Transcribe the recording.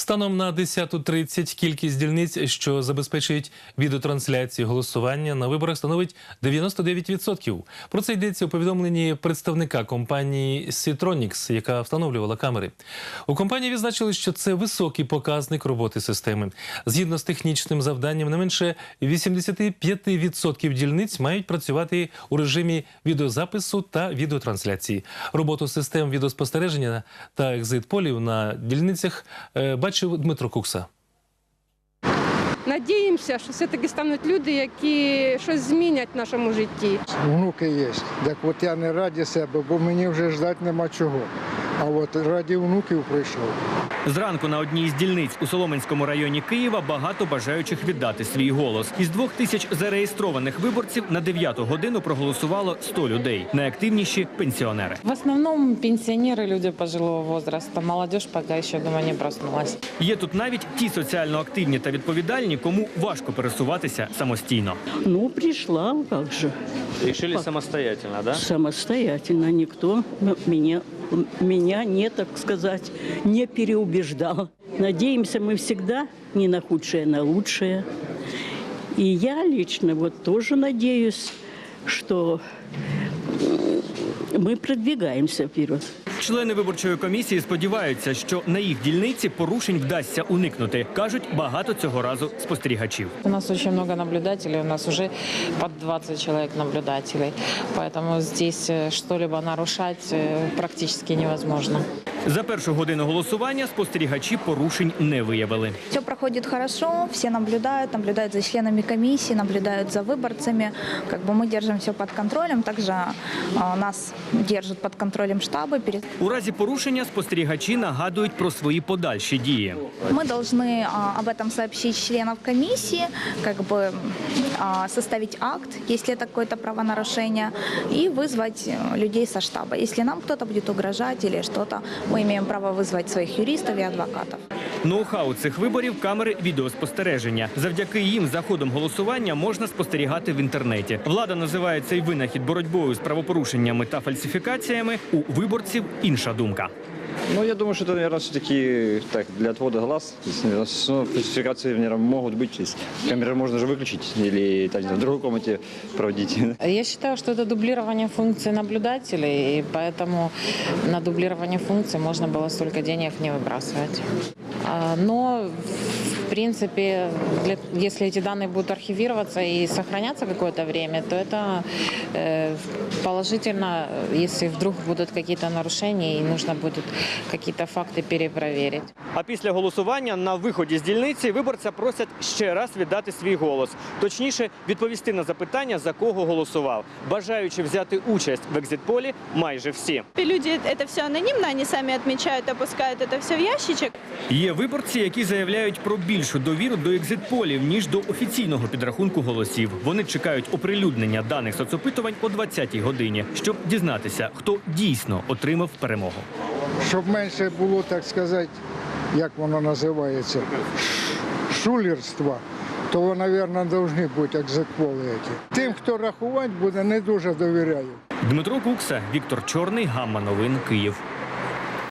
Станом на 10.30 кількість дільниць, що забезпечують відеотрансляцію голосування на виборах, становить 99%. Про це йдеться у повідомленні представника компанії Citronics, яка встановлювала камери. У компанії відзначили, що це високий показник роботи системи. Згідно з технічним завданням, не менше 85% дільниць мають працювати у режимі відеозапису та відеотрансляції. Роботу систем відеоспостереження та екзит-полів на дільницях е, бачив Дмитро Кукса. Надіємося, що все-таки стануть люди, які щось змінять в нашому житті. Внуки є. Так от я не раді себе, бо мені вже ждати нема чого. А от раді внуків прийшов. Зранку на одній із дільниць у Соломенському районі Києва багато бажаючих віддати свій голос. Із двох тисяч зареєстрованих виборців на 9 годину проголосувало 100 людей. Найактивніші пенсіонери. В основном пенсионеры, люди пожилого возраста. Молодежь пока еще, думаю, не проснулась. Є тут навіть ті соціально активні та відповідальні, кому важко пересуватися самостійно. Ну, пришла, как же. Рішили самостоятельно, да? Самостоятельно. Никто м- меня, не, так сказать, не переубеждал. Надеемся мы всегда не на худшее, а на лучшее. И я лично вот тоже надеюсь, что мы продвигаемся вперед. Члени виборчої комісії сподіваються, що на їх дільниці порушень вдасться уникнути. кажуть, багато цього разу спостерігачів. У нас очень много наблюдателей, у нас уже под 20 человек наблюдателей. Поэтому здесь э, что-либо нарушать э, практически невозможно. За першу годину голосування спостерігачі порушень не виявили. Все проходит хорошо, все наблюдают, наблюдают за членами комиссии, наблюдают за выборцами. Как бы мы держим все под контролем. Также а, нас держат под контролем штабы. Перед... У разі порушення спостерігачі нагадують про свої подальші дії. Мы должны а, об этом сообщить членов комиссии, как бы а, составить акт, если это какое-то правонарушение, и вызвать э, людей со штаба. Если нам кто-то будет угрожать или что-то, мы имеем право вызвать своих юристов и адвокатов. Ноу-хау цих виборів камери відеоспостереження. Завдяки їм за ходом голосування можна спостерігати в інтернеті. Влада називає цей винахід боротьбою з правопорушеннями та фальсифікаціями. У виборців інша думка. Ну, я думаю, что это, наверное, все-таки так, для отвода глаз. То есть, наверное, всё равно фальсификации, наверное, могут быть. То есть, камеры можно же выключить или там, не знаю, в другой комнате проводить. Я считаю, что это дублирование функций наблюдателей, и поэтому на дублирование функций можно было столько денег не выбрасывать. А, Но, в принципе, для- если эти данные будут архивироваться и сохраняться какое-то время, то это э, положительно, если вдруг будут какие-то нарушения и нужно будет какие-то факты перепроверить. А після голосування на виході з дільниці виборця просять ще раз віддати свій голос. Точніше, відповісти на запитання, за кого голосував. Бажаючи взяти участь в екзитполі майже всі. Люди это все анонимно, они сами отмечают, опускают это все в ящичек. Є виборці, які заявляють про більшу довіру до екзитполів, ніж до офіційного підрахунку голосів. Вони чекають оприлюднення даних соцопитувань о 20-й годині, щоб дізнатися, хто дійсно отримав перемогу. Щоб менше було, так сказати, як воно називається, шулерства, то, мабуть, повинні бути екзекволи. які. Тим, хто рахувати буде, не дуже довіряю. Дмитро Кукса, Віктор Чорний, Гамма Новин, Київ.